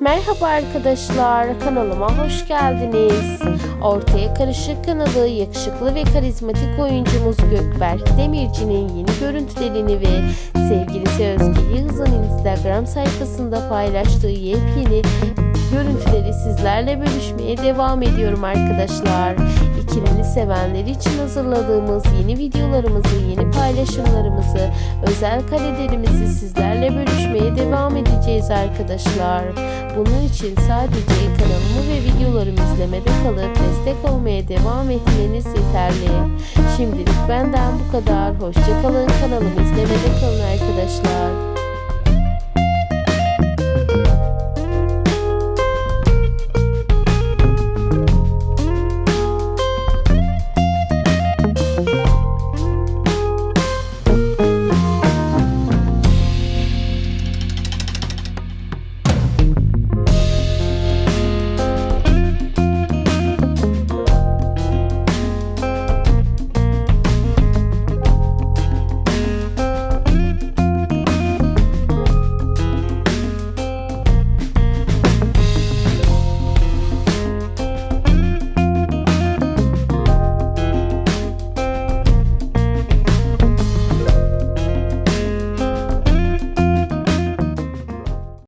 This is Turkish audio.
Merhaba arkadaşlar, kanalıma hoş geldiniz. Ortaya Karışık kanalı yakışıklı ve karizmatik oyuncumuz Gökberk Demirci'nin yeni görüntülerini ve sevgilisi Özge Yıldız'ın Instagram sayfasında paylaştığı yepyeni görüntüleri sizlerle bölüşmeye devam ediyorum arkadaşlar. İkilini sevenler için hazırladığımız yeni videolarımızı, yeni paylaşımlarımızı, özel karelerimizi sizlerle bölüşmeye devam edeceğiz arkadaşlar. Bunun için sadece kanalımı ve videolarımı izlemede kalıp destek olmaya devam etmeniz yeterli. Şimdilik benden bu kadar. Hoşçakalın. Kanalımı izlemede kalın arkadaşlar.